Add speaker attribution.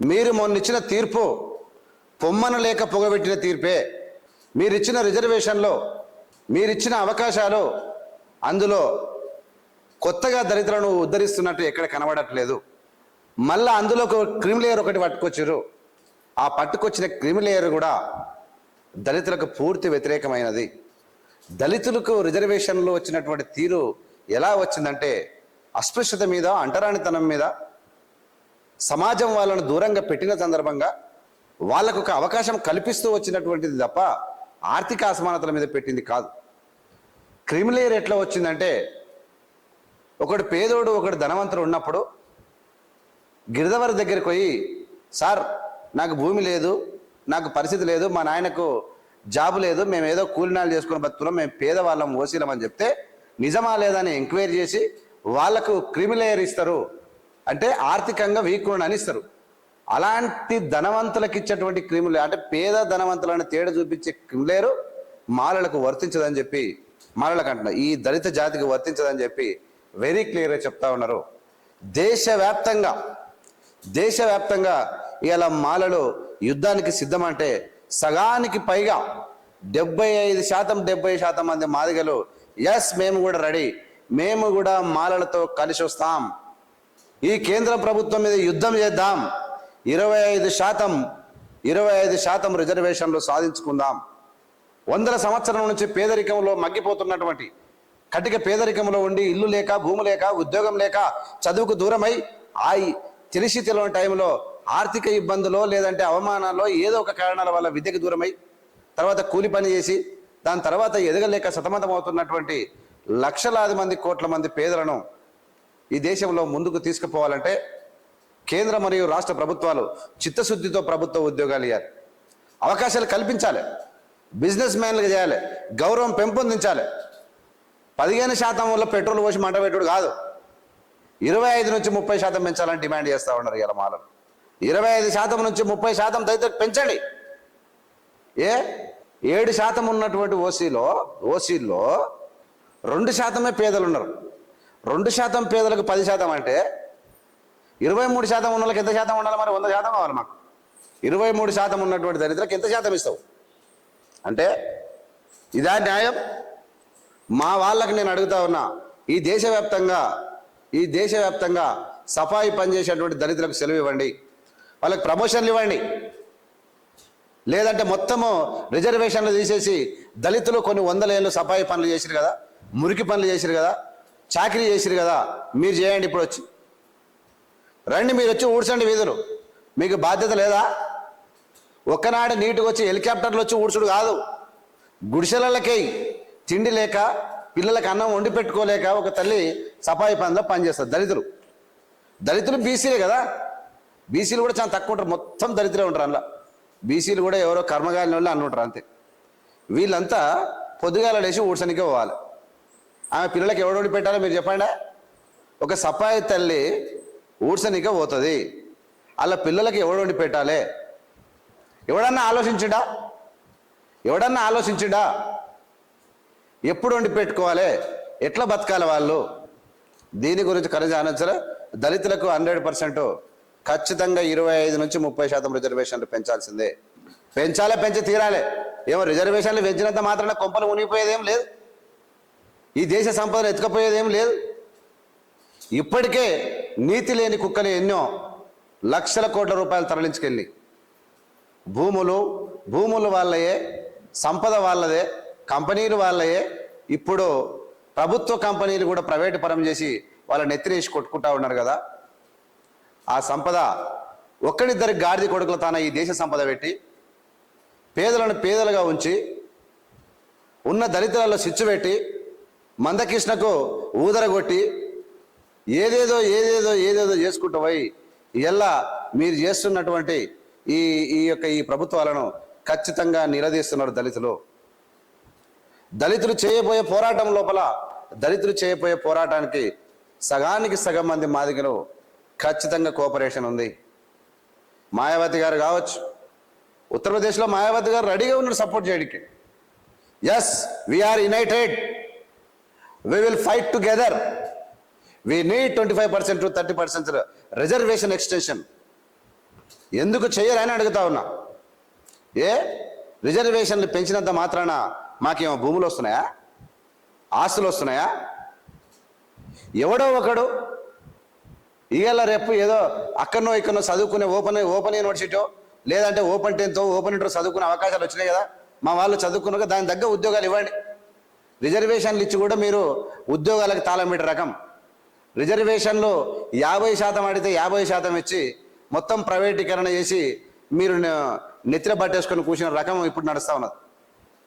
Speaker 1: మీరు మొన్న ఇచ్చిన తీర్పు పొమ్మన లేక పొగబెట్టిన తీర్పే. మీరిచ్చిన రిజర్వేషన్లో మీరిచ్చిన అవకాశాలు అందులో కొత్తగా దళితులను ఉద్ధరిస్తున్నట్టు ఎక్కడ కనబడట్లేదు. మళ్ళా అందులో ఒక క్రిమిలేయర్ ఒకటి పట్టుకొచ్చారు ఆ పట్టుకొచ్చిన క్రిమిలేయర్ కూడా దళితులకు పూర్తి వ్యతిరేకమైనది. దళితులకు రిజర్వేషన్లో వచ్చినటువంటి తీరు ఎలా వచ్చిందంటే అస్పృశ్యత మీద అంటరానితనం మీద సమాజం వాళ్ళను దూరంగా పెట్టిన సందర్భంగా వాళ్ళకు ఒక అవకాశం కల్పిస్తూ వచ్చినటువంటిది తప్ప ఆర్థిక అసమానతల మీద పెట్టింది కాదు. క్రిమిలేయర్ ఎట్లా వచ్చిందంటే ఒకడు పేదోడు ఒకడు ధనవంతుడు ఉన్నప్పుడు గిరిదవరి దగ్గరికి పోయి సార్ నాకు భూమి లేదు నాకు పరిస్థితి లేదు మా నాయనకు జాబు లేదు మేము ఏదో కూలినాలు చేసుకుని బతుకున్నాం మేము పేదవాళ్ళం ఓసీలం అని చెప్తే నిజమా లేదని ఎంక్వైరీ చేసి వాళ్ళకు క్రిమిలేయర్ ఇస్తారు అంటే ఆర్థికంగా వీక్ అని ఇస్తారు అలాంటి ధనవంతులకు ఇచ్చేటువంటి క్రిములు అంటే పేద ధనవంతులను తేడా చూపించే క్రిములేరు మాలలకు వర్తించదని చెప్పి మాలలకు అంటున్నారు ఈ దళిత జాతికి వర్తించదని చెప్పి వెరీ క్లియర్గా చెప్తా ఉన్నారు. దేశవ్యాప్తంగా దేశవ్యాప్తంగా ఇలా మాలలు యుద్ధానికి సిద్ధమంటే సగానికి పైగా డెబ్బై ఐదు శాతం డెబ్బై శాతం మంది మాదిగలు ఎస్ మేము కూడా రెడీ మేము కూడా మాలలతో కలిసి వస్తాం ఈ కేంద్ర ప్రభుత్వం మీద యుద్ధం చేద్దాం. ఇరవై ఐదు శాతం ఇరవై ఐదు శాతం రిజర్వేషన్లు సాధించుకుందాం. వందల సంవత్సరం నుంచి పేదరికంలో మగ్గిపోతున్నటువంటి కటిక పేదరికంలో ఉండి ఇల్లు లేక భూమి లేక ఉద్యోగం లేక చదువుకు దూరమై ఆ తెలిసి తెలియని టైంలో ఆర్థిక ఇబ్బందులో లేదంటే అవమానాల్లో ఏదో ఒక కారణాల వల్ల విద్యకు దూరమై తర్వాత కూలి పని చేసి దాని తర్వాత ఎదగలేక సతమతమవుతున్నటువంటి లక్షలాది మంది కోట్ల మంది పేదలను ఈ దేశంలో ముందుకు తీసుకుపోవాలంటే కేంద్ర మరియు రాష్ట్ర ప్రభుత్వాలు చిత్తశుద్ధితో ప్రభుత్వ ఉద్యోగాలు ఇవ్వాలి అవకాశాలు కల్పించాలి. బిజినెస్ మ్యాన్లకు చేయాలి. గౌరవం పెంపొందించాలి. పదిహేను శాతం వల్ల పెట్రోల్ పోసి మంట పెట్టుడు కాదు. ఇరవై ఐదు నుంచి ముప్పై శాతం పెంచాలని డిమాండ్ చేస్తూ ఉన్నారు ఇలా మాలలు. ఇరవై ఐదు శాతం నుంచి ముప్పై శాతం తదితర పెంచండి. ఏ? ఏడు శాతం ఉన్నటువంటి ఓసీలో ఓసీల్లో రెండు శాతమే పేదలు ఉన్నారు. రెండు శాతం పేదలకు పది శాతం అంటే ఇరవై మూడు శాతం ఉన్న వాళ్ళకి ఎంత శాతం ఉండాలి మరి? వంద శాతం కావాలి మాకు. ఇరవై మూడు శాతం ఉన్నటువంటి దరిద్రకు ఎంత శాతం ఇస్తావు? అంటే ఇదా న్యాయం? మా వాళ్ళకి నేను అడుగుతా ఉన్నా ఈ దేశవ్యాప్తంగా ఈ దేశవ్యాప్తంగా సఫాయి పనిచేసేటువంటి దళితులకు సెలవు ఇవ్వండి. వాళ్ళకి ప్రమోషన్లు ఇవ్వండి. లేదంటే మొత్తము రిజర్వేషన్లు తీసేసి దళితులు కొన్ని వందల ఏళ్ళు సఫాయి పనులు చేసిరు కదా? మురికి పనులు చేసిరు కదా? చాకరీ చేసిరు కదా మీరు చేయండి ఇప్పుడు వచ్చి. రండి మీరు వచ్చి ఊడ్చండి వీధులు. మీకు బాధ్యత లేదా? ఒక్కనాడు నీటికి వచ్చి హెలికాప్టర్లు వచ్చి ఊడ్చుడు కాదు. గుడిసెలకి తిండి లేక పిల్లలకు అన్నం వండి పెట్టుకోలేక ఒక తల్లి సఫాయి పనిలో పనిచేస్తారు దళితులు. దళితులు బీసీలే కదా. బీసీలు కూడా చాలా తక్కువ ఉంటారు. మొత్తం దళితులే ఉంటారు అందులో. బీసీలు కూడా ఎవరో కర్మగాలిన వాళ్ళు అన్నుంటారు ఉంటారు అంతే. వీళ్ళంతా పొద్దుగాల లేచి ఊడ్చనికే పోవాలి. ఆమె పిల్లలకి ఎవడు పెట్టాలో మీరు చెప్పండి? ఒక సపాయి తల్లి ఊడ్చనికే పోతుంది. అలా పిల్లలకి ఎవడు పెట్టాలి ఎవడన్నా ఆలోచించుడా? ఎవడన్నా ఆలోచించుడా? ఎప్పుడు వండి పెట్టుకోవాలి ఎట్లా బతకాలి వాళ్ళు? దీని గురించి కనీసం ఆలోచన దళితులకు హండ్రెడ్ పర్సెంట్ ఖచ్చితంగా ఇరవై ఐదు నుంచి ముప్పై శాతం రిజర్వేషన్లు పెంచాల్సిందే. పెంచాలే పెంచి తీరాలి. ఏమో రిజర్వేషన్లు పెంచినంత మాత్రాన కొంపలు మునిగిపోయేదేం లేదు. ఈ దేశ సంపదను ఎత్తుకపోయేదేం లేదు. ఇప్పటికే నీతి లేని కుక్కలు ఎన్నో లక్షల కోట్ల రూపాయలు తరలించుకెళ్ళి భూములు భూములు వాళ్ళయే సంపద వాళ్ళదే కంపెనీలు వాళ్ళయే ఇప్పుడు ప్రభుత్వ కంపెనీలు కూడా ప్రైవేటు పరం చేసి వాళ్ళ నెత్తినేసి కొట్టుకుంటా ఉన్నారు కదా. ఆ సంపద ఒక్కడిద్దరి గాడిద కొడుకులు తాన ఈ దేశ సంపద పెట్టి పేదలను పేదలుగా ఉంచి ఉన్న దళితులలో సిచ్చు పెట్టి మందకృష్ణకు ఊదరగొట్టి ఏదేదో ఏదేదో ఏదేదో చేసుకుంటూ పోయి ఇలా మీరు చేస్తున్నటువంటి ఈ ఈ యొక్క ఈ ప్రభుత్వాలను ఖచ్చితంగా నిలదీస్తున్నారు దళితులు. దళితులు చేయబోయే పోరాటం లోపల దళితులు చేయబోయే పోరాటానికి సగానికి సగం మంది మాదిగలు ఖచ్చితంగా కోఆపరేషన్ ఉంది. మాయావతి గారు కావచ్చు. ఉత్తరప్రదేశ్లో మాయావతి గారు రెడీగా ఉన్నారు సపోర్ట్ చేయడానికి. Yes we are united we will fight together we need twenty five percent to thirty percent reservation extension ఎందుకు చేయరని అడుగుతా ఉన్నా. ఏ? రిజర్వేషన్లు పెంచినంత మాత్రాన మాకేమో భూములు వస్తున్నాయా? ఆస్తులు వస్తున్నాయా? ఎవడో ఒకడు ఇవాళ రేపు ఏదో అక్కడనో ఇక్కడనో చదువుకునే ఓపెన్ ఓపెన్ యూనివర్సిటీ లేదంటే ఓపెన్ టెన్త్ ఓపెన్ ఇంటర్ చదువుకునే అవకాశాలు వచ్చినాయి కదా. మా వాళ్ళు చదువుకున్నాక దాని తగ్గ ఉద్యోగాలు ఇవ్వండి. రిజర్వేషన్లు ఇచ్చి కూడా మీరు ఉద్యోగాలకు తాళం పెట్టే రకం. రిజర్వేషన్లు యాభై శాతం అడిగితే యాభై శాతం ఇచ్చి మొత్తం ప్రైవేటీకరణ చేసి మీరు నెత్తిన పట్టేసుకొని కూర్చున్న రకం ఇప్పుడు నడుస్తూ ఉన్నది.